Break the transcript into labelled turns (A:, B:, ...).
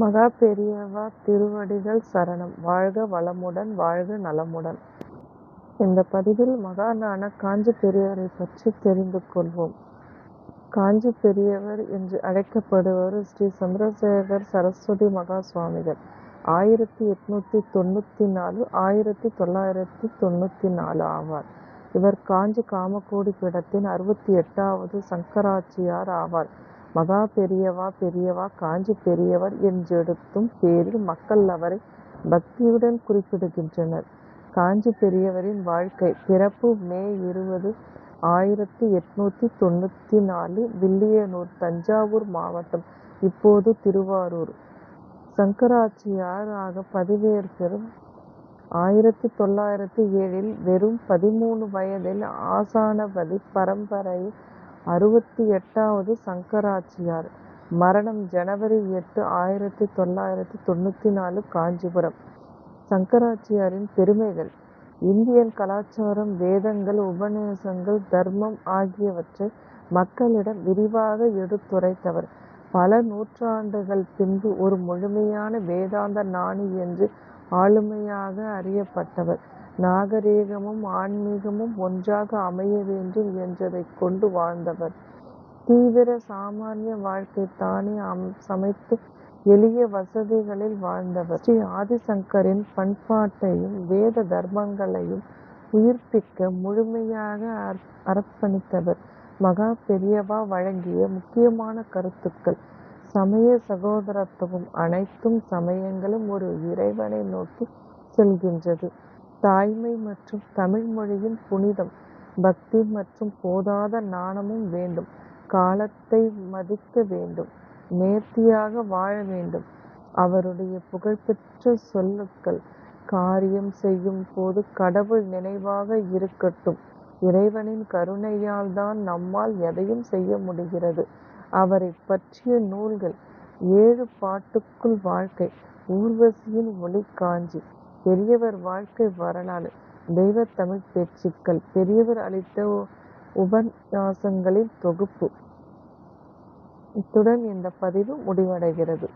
A: மகா பெரியவா திருவடிகள் சரணம். வாழ்க வளமுடன் வாழ்க நலமுடன். இந்த பதிவில் மகானான காஞ்சி பெரியவரை பற்றி தெரிந்து கொள்வோம். காஞ்சி பெரியவர் என்று அழைக்கப்படுவர் ஸ்ரீ சந்திரசேகர் சரஸ்வதி மகா சுவாமிகள் ஆயிரத்தி எட்நூத்தி தொண்ணூத்தி நாலு ஆயிரத்தி தொள்ளாயிரத்தி தொண்ணூத்தி நாலு ஆவார். இவர் காஞ்சி காமக்கோடி பீடத்தின் அறுபத்தி எட்டாவது சங்கராச்சியார் ஆவார். மகா பெரியவா பெரியவா காஞ்சி பெரியவர் என்றெடுத்தும் பேரில் மக்கள் அவரை பக்தியுடன் குறிப்பிடுகின்றனர். காஞ்சி பெரியவரின் வாழ்க்கை பிறப்பு மே இருபது ஆயிரத்தி எட்நூத்தி தொண்ணூத்தி நாலு வில்லியனூர் தஞ்சாவூர் மாவட்டம் இப்போது திருவாரூர். சங்கராச்சியாராக ஆக ஆயிரத்தி தொள்ளாயிரத்தி ஏழில் வெறும் பதிமூணு வயதில் ஆசானபதி பரம்பரையில் அறுபத்தி எட்டாவது சங்கராச்சியார் மரணம் ஜனவரி எட்டு ஆயிரத்தி தொள்ளாயிரத்தி தொண்ணூற்றி நாலு காஞ்சிபுரம். சங்கராச்சியாரின் பெருமைகள். இந்தியன் கலாச்சாரம் வேதங்கள் உபநேசங்கள் தர்மம் ஆகியவற்றை மக்களிடம் விரிவாக எடுத்துரைத்தவர். பல நூற்றாண்டுகள் பின்பு ஒரு முழுமையான வேதாந்த நாணி என்று ஆளுமையாக அறியப்பட்டவர். நாகரீகமும் ஆன்மீகமும் ஒன்றாக அமைய வேண்டும் என்றதை கொண்டு வாழ்ந்தவர். தீவிர சாமானிய வாழ்க்கை தானே சமைத்து எளிய வசதிகளில் வாழ்ந்தவர். ஸ்ரீ ஆதிசங்கரின் பண்பாட்டையும் வேத தர்மங்களையும் உயிர்ப்பிக்க முழுமையாக அர்ப்பணித்தவர். மகா பெரியவா வழங்கிய முக்கியமான கருத்துக்கள். சமய சகோதரத்துவம் அனைத்தும் சமயங்களும் ஒரு இறைவனை நோக்கி செல்கின்றது. தாய்மை மற்றும் தமிழ் மொழியின் புனிதம் பக்தி மற்றும் போதாத நாணமும் வேண்டும். காலத்தை மதிக்க வேண்டும். நேர்த்தியாக வாழ வேண்டும். அவருடைய புகழ்பெற்ற சொல்லுக்கள் காரியம் செய்யும் போது கடவுள் நினைவாக இருக்கட்டும். இறைவனின் கருணையால் தான் நம்மால் எதையும் செய்ய முடிகிறது. அவரை பற்றிய நூல்கள் ஏழு பாட்டுக்குள் வாழ்க்கை ஊர்வசியின் ஒளி காஞ்சி. பெரியவர் வாழ்க்கை வரலாறு தெய்வ தமிழ் பேச்சுக்கள் பெரியவர் அளித்த உபன்யாசங்களின் தொகுப்பு. இத்துடன் இந்த பதிவு முடிவடைகிறது.